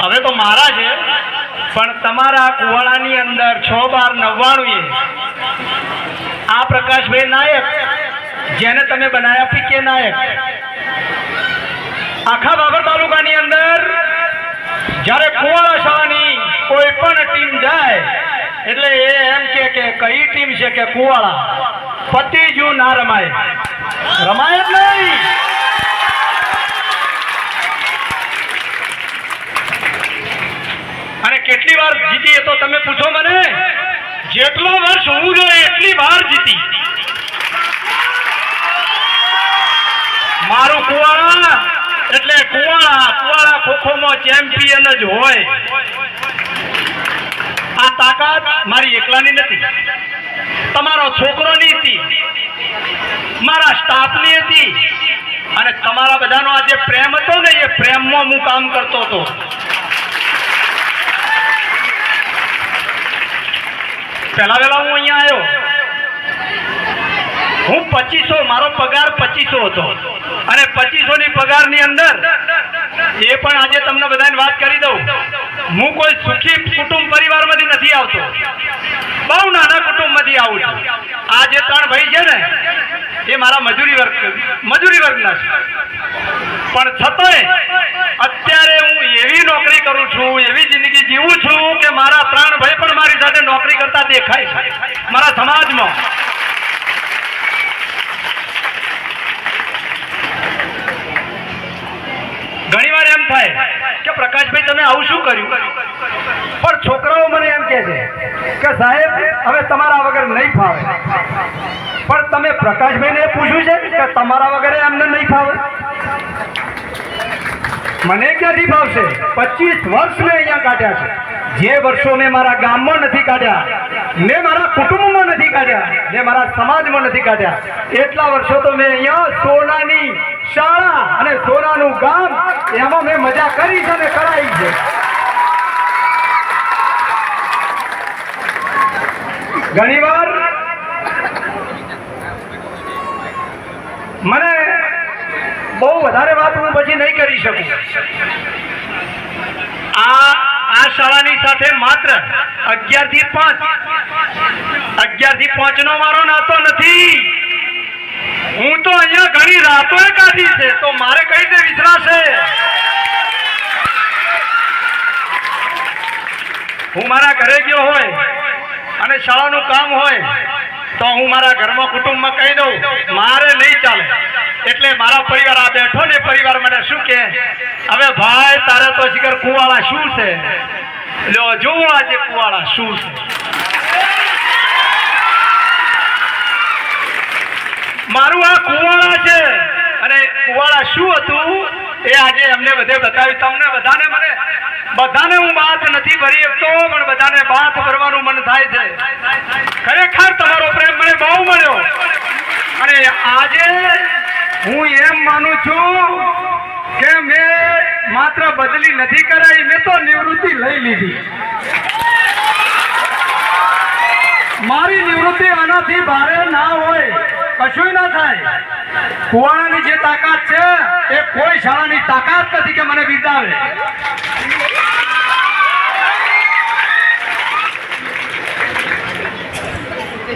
હવે તો મારા છે, પણ તમારા કુવાડાની અંદર છ બાર નવ્વાણું આ પ્રકાશભાઈ નાયક, જેને તમે બનાવ્યા પીકે નાયક. આખા બાબર તાલુકાની અંદર જ્યારે કુવાડા શાળાની કોઈ પણ ટીમ જાય, એટલે એ એમ કે કે કઈ ટીમ છે કે કુવાડા? પતિ જુ ના રમાય. રમાય જ નહીં અને કેટલી વાર જીતી એ તો તમે પૂછો મને. જેટલો વર્ષ હોવું જોઈએ, એટલી વાર જીતી. મારું કુવાડા એટલે કુવાડા કુવાડા ખોખોમાં ચેમ્પિયન જ હોય. આ તાકાત મારી એકલાની નથી. તમારો છોકરોની હતી. મારા સ્ટાફની હતી. અને તમારા બધાનો આ જે પ્રેમ હતો ને, એ પ્રેમમાં હું કામ કરતો હતો. પહેલા વહેલા હું અહીંયા આવ્યો. હું પચીસો, મારો પગાર પચીસો હતો. અને પચીસો ની પગારની અંદર એ પણ આજે તમને બધાને વાત કરી દઉં. હું કોઈ સુખી કુટુંબ પરિવારમાંથી નથી આવતો. બહુ નાના કુટુંબમાંથી આવું છું. આ જે ત્રણ ભાઈ છે ને, એ મારા મજૂરી વર્ગ, મજૂરી વર્ગના છે. પણ છતાંય અત્યારે હું એવી નોકરી કરું છું, એવી જિંદગી જીવું છું કે મારા પ્રાણ ભાઈ પણ મારી સાથે નોકરી કરતા દેખાય. મારા સમાજમાં. ઘણી વાર એમ થાય કે પ્રકાશભાઈ, તમે આવું શું કર્યું? પણ છોકરાઓ મને એમ કે છે કે સાહેબ, હવે તમારા વગર નહીં ફાવે. પણ તમે પ્રકાશભાઈને પૂછ્યું છે કે તમારા વગર એમને નહીં ફાવે? મને ક્યાંથી ભાવશે? પચીસ વર્ષ મેં અહીંયા કાઢ્યા છે. જે વર્ષો મેં મારા ગામમાં નથી કાઢ્યા મેં મારા કુટુંબમાં નથી કાઢ્યા મેં મારા સમાજમાં નથી કાઢ્યા. એટલા વર્ષો તો મેં અહીંયા સોનાની શાળા અને સોનાનું ગામ, એમાં મેં મજા કરી છે અને કરાવી છે. ઘણીવાર મને બહુ વધારે વાત હું પછી નહીં કરી શકું. આ આ શાળાની સાથે માત્ર અગિયારથી પાંચ. અગિયારથી પાંચ નો મારો નાતો નથી. હું તો અહીંયા ઘણી રાતો કાઢી છે, તો મારે કઈ રીતે વિચરાશે હું મારા ઘરે ગયો હોય અને શાળાનું કામ હોય, તો હું મારા ઘરમાં કુટુંબમાં કહી દઉં, મારે નહીં ચાલે. એટલે મારા પરિવાર આ બેઠો ને, પરિવાર મને શું કે? હવે ભાઈ, તારે તો શિખર કુવાળા શું છે? લ્યો જોવો આજે કુવાળા શું છે. મારું આ કુવાળા છે. અને કુવાળા શું હતું? એ આજે એમને બધે બતાવ્યું. તમને બધાને મને બધાને હું વાત નથી ભરી શકતો પણ બધાને બાથ ભરવાનું મન થાય છે. ખરેખર તમારો પ્રેમ મને બહુ મળ્યો. અને આજે હું એમ માનું છું કે મેં માત્ર બદલી નથી કરાઈ, મેં તો નિવૃત્તિ લઈ લીધી. મારી નિવૃત્તિ આનાથી ભારે ના હોય કશું ના થાય. કુવાણાની જે તાકાત છે, એ કોઈ શાળાની તાકાત નથી કે મને બિરદાવે.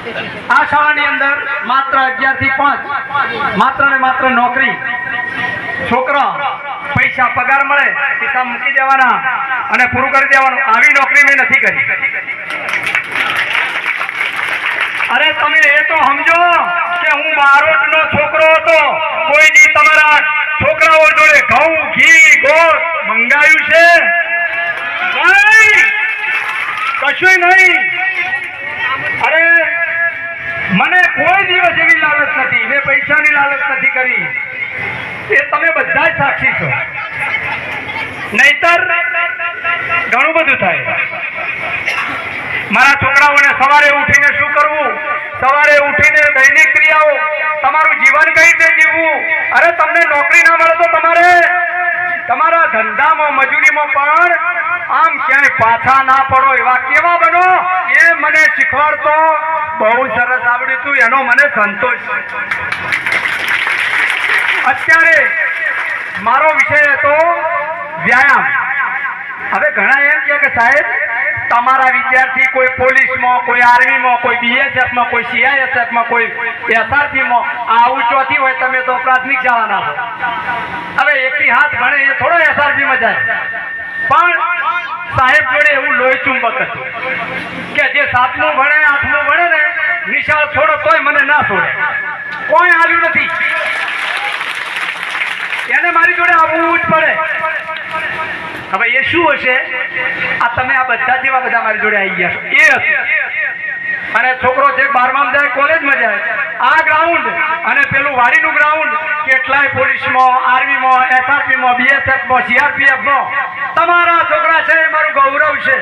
આ શાળાની અંદર માત્ર અગિયારથી પાંચ, માત્ર ને માત્ર નોકરી, છોકરા પૈસા પગાર મળે, પિતા મૂકી દેવાના અને પૂરું કરી દેવાનું. આવી નોકરી મેં નથી કરી. અરે તમે એ તો સમજો કે હું બારોટનો છોકરો હતો. કોઈ દી તમારા છોકરાઓ જોડે ઘઉં, ઘી, ગોળ મંગાવ્યું છે? કશું નહીં. અરે કોઈ દિવસ એવી લાલચ નથી. મેં પૈસાની લાલચ નથી કરી. એ તમે બધા જ સાક્ષી છો. નહીતર ઘણું બધું થાય. મારા છોકરાઓને સવારે ઉઠીને શું કરવું સવારે ઉઠીને દૈનિક ક્રિયાઓ તમારું જીવન કઈ રીતે જીવવું અરે તમને નોકરી ના મળે તો તમારે તમારા ધંધામાં, મજૂરીમાં પણ આમ ક્યાંય પાછા ના પડો. એવા કેવા બનો? એ મને શીખવાડતો. બહુ સરસ આવડ્યું હતું એનો મને સંતોષ. અત્યારે મારો વિષય હતો વ્યાયામ. હવે ઘણા એમ કે સાહેબ તમારા વિદ્યાર્થી કોઈ પોલીસમાં, કોઈ આર્મીમાં, કોઈ બીએસએફમાં, કોઈ સીઆઈએસએફમાં, કોઈ એસઆરપીમાં આવું ચોથી હોય તમે તો પ્રાથમિક શાળાના હવે એકથી હાથ ભણે એ થોડો એસઆરપીમાં જાય. પણ સાહેબ જોડે એવું લોહી ચુંબક હતું કે જે સાતમું ભણે, આઠમું ભણે ને નિશાળ છોડો તોય મને ના છોડે. કોઈ આવ્યું નથી. એને મારી જોડે આવવું જ પડે. હવે એ શું હશે? આ તમે આ બધા જેવા બધા મારી જોડે આવી ગયા છો. એ અને છોકરો છે, બારમામાં જાય, કોલેજમાં જાય. આ ગ્રાઉન્ડ અને પેલું વાડીનું ગ્રાઉન્ડ કેટલાય પોલીસમાં, આર્મીમાં એસઆરપીમાં બીએસએફમાં સીઆરપીએફમાં તમારા છોકરા છે, એ મારું ગૌરવ છે.